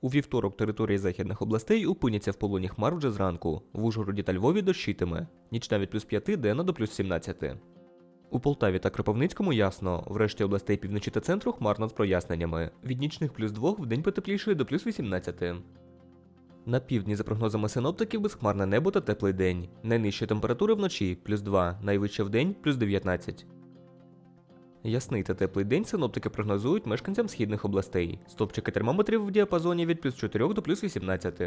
У вівторок території західних областей опиняться в полоні хмар вже зранку. В Ужгороді та Львові дощитиме. Нічна від плюс 5, денна до плюс 17. У Полтаві та Кропивницькому ясно. Врешті областей півночі та центру хмарно з проясненнями. Від нічних плюс 2 в день потеплішає до плюс 18. На півдні, за прогнозами синоптиків, безхмарне небо та теплий день. Найнижча температура вночі плюс 2, найвища в день плюс 19. Ясний та теплий день синоптики прогнозують мешканцям східних областей. Стопчики термометрів в діапазоні від плюс 4 до плюс 18.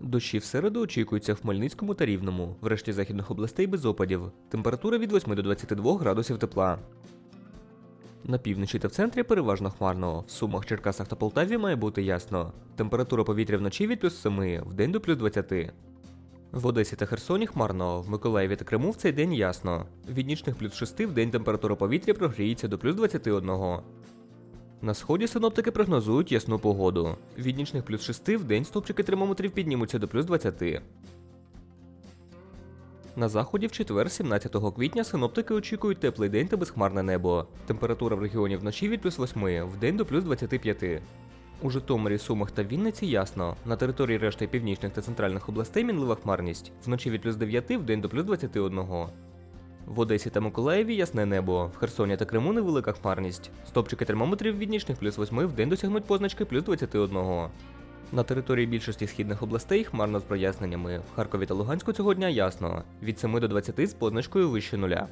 Дощі в середу очікуються в Хмельницькому та Рівному, врешті західних областей без опадів. Температура від 8 до 22 градусів тепла. На півночі та в центрі переважно хмарно. В Сумах, Черкасах та Полтаві має бути ясно. Температура повітря вночі від плюс 7, в день до плюс 20. В Одесі та Херсоні хмарно, в Миколаєві та Криму в цей день ясно. Від нічних плюс 6 в день температура повітря прогріється до плюс 21. На сході синоптики прогнозують ясну погоду. Від нічних плюс 6 в день стопчики термометрів піднімуться до плюс 20. На заході в четвер, 17 квітня, синоптики очікують теплий день та безхмарне небо. Температура в регіоні вночі від плюс 8, в день до плюс 25. У Житомирі, Сумах та Вінниці ясно. На території решти північних та центральних областей мінлива хмарність. Вночі від плюс 9 в день до плюс 21. В Одесі та Миколаєві ясне небо. В Херсоні та Криму невелика хмарність. Стопчики термометрів від нічних плюс 8 в день досягнуть позначки плюс 21. На території більшості східних областей хмарно з проясненнями. В Харкові та Луганську цього дня ясно. Від 7 до 20 з позначкою вище нуля.